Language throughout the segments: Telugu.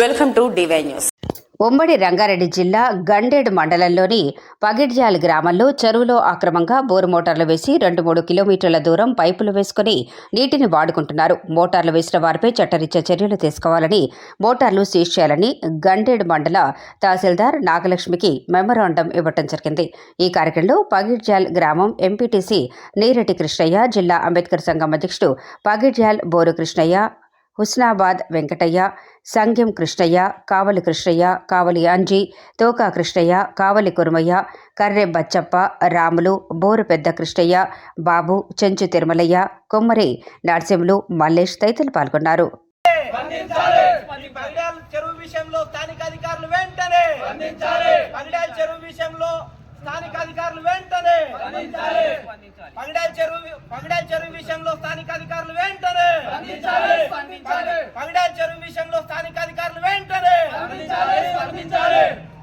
Welcome to DY news. ఉమ్మడి రంగారెడ్డి జిల్లా గండేడు మండలంలోని పగిడ్జాల్ గ్రామంలో చెరువులో అక్రమంగా బోరు మోటార్లు వేసి రెండు మూడు కిలోమీటర్ల దూరం పైపులు వేసుకుని నీటిని వాడుకుంటున్నారు. మోటార్లు వేసిన వారిపై చట్టరీత్యా చర్యలు తీసుకోవాలని మోటార్లు సీజ్ చేయాలని గండేడు మండల తహసీల్దార్ నాగలక్ష్మికి మెమరాండం ఇవ్వటం జరిగింది. ఈ కార్యక్రమంలో పగిడ్జాల్ గ్రామం ఎంపీటీసీ నీరెడ్డి కృష్ణయ్య జిల్లా అంబేద్కర్ సంఘం అధ్యక్షుడు పగిడ్జాల్ బోరు కృష్ణయ్య హుస్నాబాద్ వెంకటయ్య సంగ్యం కృష్ణయ్య కావలి కృష్ణయ్య కావలి అంజి తోకా కృష్ణయ్య కావలి కురుమయ్య కర్రె బచ్చప్ప రాములు బోరు పెద్ద కృష్ణయ్య బాబు చెంచు తిరుమలయ్య కొమ్మరి నరసింహులు మల్లేష్ తదితరులు పాల్గొన్నారు. చెరువు విషయంలో స్థానిక అధికారులు వెంటనే చెరువు విషయంలో స్థానిక అధికారులు వెంటనే పగిడాల చెరువు పగిడాల చెరువు విషయంలో స్థానిక అధికారులు వెంటనే పగిడాల చెరువు విషయంలో స్థానిక అధికారులు వెంటనే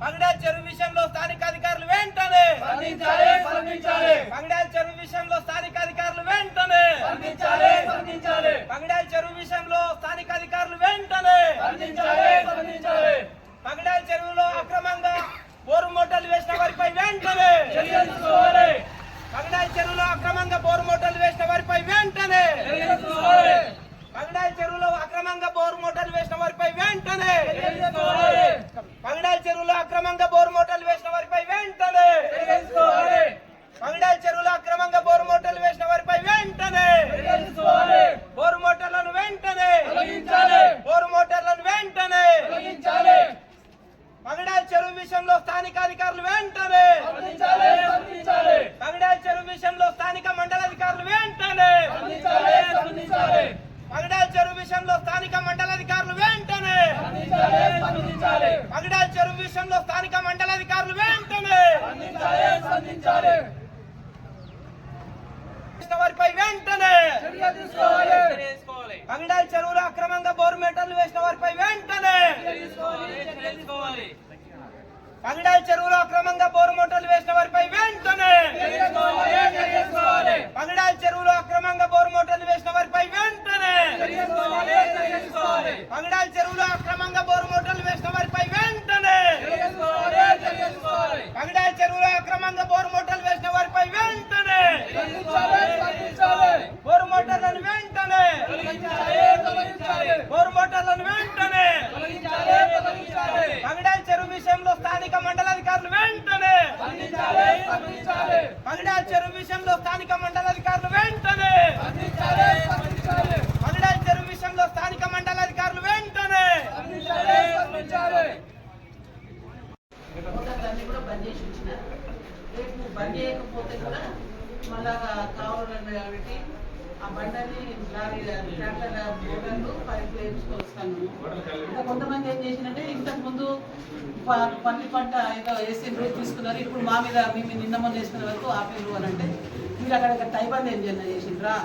పగిడాల చెరువు విషయంలో స్థానిక అధికారులు వెంటనే పగిడాల చెరువు విషయంలో స్థానిక అధికారులు వెంటనే పగిడాల చెరువు విషయంలో స్థానిక అధికారులు వెంటనే పగిడాల చెరువులో అక్రమంగా బోరు మోటార్లు వేసిన వారిపై వెంటనే పగిడాల చెరువులో అక్రమంగా బోరు మోటార్లు వేసిన వారిపై వెంటనే పగిడాల చెరువులో అక్రమంగా బోరు మోటార్లు వేసిన వారిపై వెంటనే పగిడాల చెరువులో అక్రమంగా బోరు మోటార్లు వేసిన వారిపై వెంటనే పగిడాల చెరువులో అక్రమంగా బోరు మోటార్లు వేసిన వారిపై వెంటనే బోరు మోటార్లను వెంటనే బోరు మోటార్లను వెంటనే పగడాల చెరువు విషయంలో స్థానిక అధికారులు వెంటనే పగడాల చెరువు విషయంలో స్థానిక మండల అధికారులు వెంటనే పగడాల చెరువు విషయంలో స్థానిక మండల అధికారులు వెంటనే పగడాల చెరువు విషయంలో స్థానిక మండల అధికారులు వెంటనే వారిపై వెంటనే పగడాల చెరువులో అక్రమంగా బోరు మెటర్లు వేసిన వారిపై వెంటనే పగడాల చెరువులో అక్రమంగా బోరు మోటార్లు వేసిన వారిపై వెంటనే పగడాల చెరువులో అక్రమంగా బోరు మోటార్లు వేసిన వారిపై వెంటనే పగడాల చెరువులో అక్రమంగా బోరు మోటార్లు వేసిన వారిపై వెంటనే పగడాల చెరువులో అక్రమంగా బోరు మోటార్లు వేసిన వారిపై వెంటనే బోరు మోటార్లను వెంటనే బోరు మోటార్లను వెంటనే పగడాల చెరువు విషయంలో స్థానిక మండలాధికారులు వెంటనే పగడాల చెరువు విషయంలో స్థానిక మండలాధికారులు వెంటనే పగడాల చెరువు విషయంలో స్థానిక మండలాధికారులు వెంటనే మోటార్లన్నీ కూడా బంద్ చేసి ఉంచినారు రేపు బంద్ చేయకపోతే కూడా మళ్ళా కావాలని కాబట్టి ఆ బండని లారీ ట్రాక్టర్ మోటార్లు పైపు వేయించుకొస్తాను ఇంకా కొంతమంది ఏం చేసిందంటే ఇంతకు ముందు ప- పల్లి పంట ఏదో వేసిండ్రు తీసుకున్నారు ఇప్పుడు మా మీద మేము నిన్న మొన్న వేసుకునే వరకు ఆపేరు అని అంటే మీరు అక్కడ టైబంద్ ఏం చేయాలి చేసిండ్రా?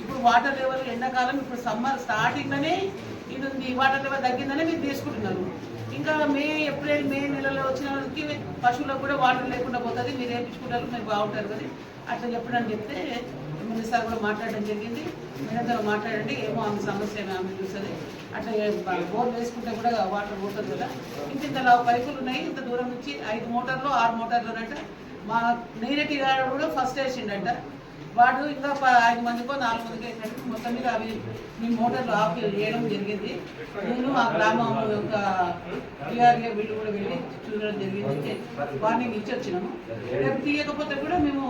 ఇప్పుడు వాటర్ లెవెల్ ఎండాకాలం ఇప్పుడు సమ్మర్ స్టార్టింగ్లోనే ఇది మీ వాటర్ లెవెల్ తగ్గిందనే మీరు తీసుకుంటున్నారు. ఇంకా మే ఏప్రిల్ మే నెలలో వచ్చిన వాళ్ళకి పశువులకు కూడా వాటర్ లేకుండా పోతుంది మీరు వేయించుకుంటారు మీరు బాగుంటారు కదా. అట్లా చెప్పడం చెప్తే ఎమ్మెల్యే సార్ కూడా మాట్లాడడం జరిగింది. మీరందరూ మాట్లాడండి ఏమో ఆమె సమస్య ఆమె చూస్తుంది. అట్లా బోర్ వేసుకుంటే కూడా వాటర్ పోతుంది కదా. ఇంత ఇంత పైపులు ఉన్నాయి ఇంత దూరం నుంచి ఐదు మోటార్లు ఆరు మోటార్లు అంట మా నేరేటి గారు కూడా ఫస్ట్ వేసిండట. వాడు ఇంకా ఐదు మందికో నాలుగు మందికి వేసినట్టు మొత్తం మీద అవి మీ మోటార్లు ఆఫ్ చేయడం జరిగింది. నేను మా గ్రామం యొక్క టీఆర్ఏ వీళ్ళు కూడా వెళ్ళి చూడడం జరిగింది. వార్నింగ్ ఇచ్చి వచ్చినాము రేపు తీయకపోతే కూడా మేము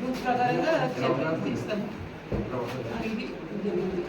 రూల్స్ ప్రకారంగా తీస్తాము. ఇది జరిగింది.